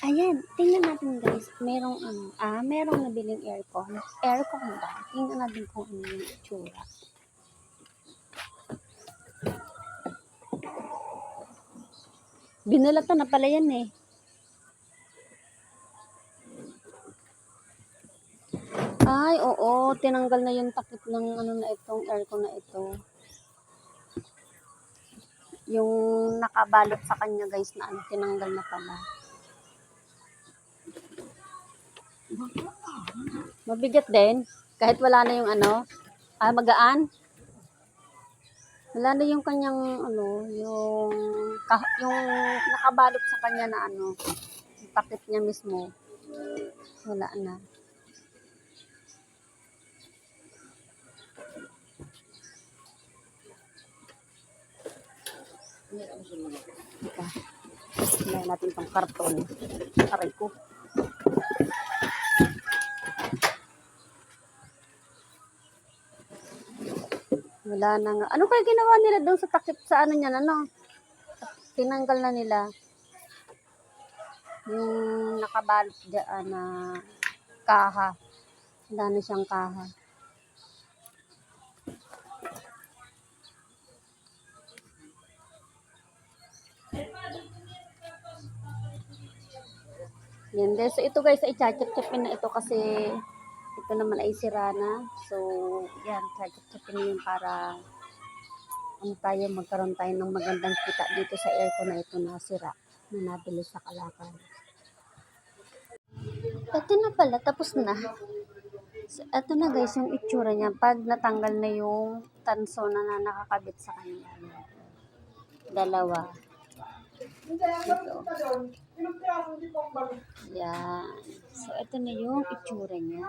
Ayan, tingnan natin guys. Merong ano, ah, merong nabiling aircon. Aircon ba? Tingnan natin kung ano yung itsura. Binalatan na pala yan eh. Ay, oo. Tinanggal na yung takip ng ano na itong aircon na ito. Yung nakabalot sa kanya guys na ano, tinanggal na pala. Mabigat din. Kahit wala na yung ano. Ah, magaan. Wala na yung kanyang ano, yung yung nakabalot sa kanya na ano, yung takip niya mismo. Wala na. Ika. Tingnan natin itong karton. Aray ko. Wala na nga. Ano kaya ginawa nila doon sa takip sa ano niyan, ano? Tinanggal na nila. Yung nakabalot dyan na kaha. Wala na siyang kaha. Yan. So, ito guys, chachap-chapin na ito kasi ito naman ay sira na. So, yan, na yun para ano tayo, magkaroon tayo ng magandang kita dito sa aircon na ito na sira na nabili sa Kalakal. Ito na pala, tapos na. Ito na guys, yung itsura niya. Pag natanggal na yung tanso na, na nakakabit sa kanya. Dalawa. Yan. So, ito na yung itsura niya.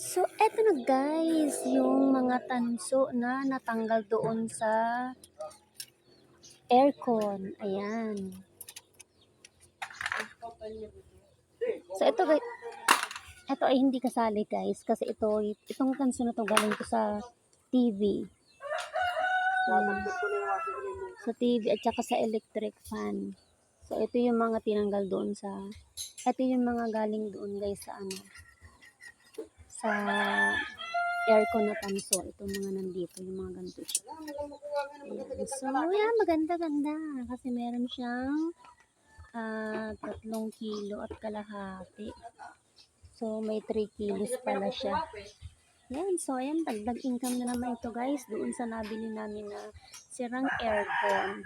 So, eto na guys, yung mga tanso na natanggal doon sa aircon. Ayan. So, ito guys, ito ay hindi kasali guys kasi ito, itong tanso na to galing ko sa TV. Ayan. Sa TV at saka sa electric fan. So, ito yung mga tinanggal doon sa, ito yung mga galing doon guys sa ano, sa aircon na tanso. Ito mga nandito, yung mga ganito siya. Ayan. So, yan, maganda-ganda. Kasi meron siyang tatlong kilo at kalahati. So, may 3 kilos pala siya. Yan, so ayan, dagdag income na naman ito guys doon sa nabili namin na sirang aircon.